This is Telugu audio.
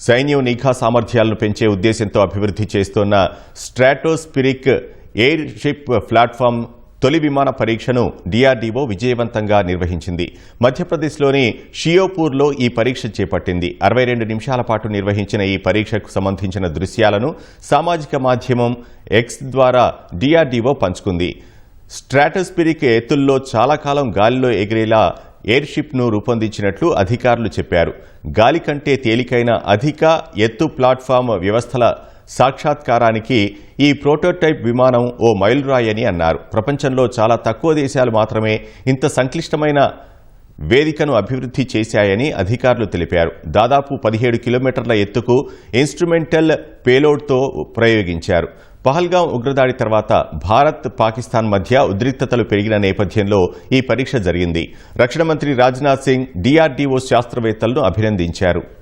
సైన్యం నిఘా సామర్థ్యాలను పెంచే ఉద్దేశంతో అభివృద్ధి చేస్తోన్న స్ట్రాటోస్పిరిక్ ఎయిర్ షిప్ ప్లాట్ఫామ్ తొలి విమాన పరీక్షను డిఆర్డీఓ విజయవంతంగా నిర్వహించింది. మధ్యప్రదేశ్లోని షియోపూర్లో ఈ పరీక్ష చేపట్టింది. అరవై రెండు నిమిషాల పాటు నిర్వహించిన ఈ పరీక్షకు సంబంధించిన దృశ్యాలను సామాజిక మాధ్యమం ఎక్స్ ద్వారా డిఆర్డీఓ పంచుకుంది. స్ట్రాటోస్పిరిక్ ఎత్తుల్లో చాలా కాలం గాలిలో ఎగిరేలా ఎయిర్షిప్ను రూపొందించినట్లు అధికారులు చెప్పారు. గాలి కంటే తేలికైన అధిక ఎత్తు ప్లాట్ఫామ్ వ్యవస్థల సాక్షాత్కారానికి ఈ ప్రోటోటైప్ విమానం ఓ మైలురాయని అన్నారు. ప్రపంచంలో చాలా తక్కువ దేశాలు మాత్రమే ఇంత సంక్లిష్టమైన వేదికను అభివృద్ధి చేశాయని అధికారులు తెలిపారు. దాదాపు పదిహేడు కిలోమీటర్ల ఎత్తుకు ఇన్స్ట్రుమెంటల్ పేలోడ్తో ప్రయోగించారు. పహల్గాం ఉగ్రదాడి తర్వాత భారత్ పాకిస్తాన్ మధ్య ఉద్రిక్తతలు పెరిగిన నేపథ్యంలో ఈ పరీక్ష జరిగింది. రక్షణ మంత్రి రాజ్నాథ్ సింగ్ డిఆర్డీఓ శాస్త్రవేత్తలను అభినందించారు.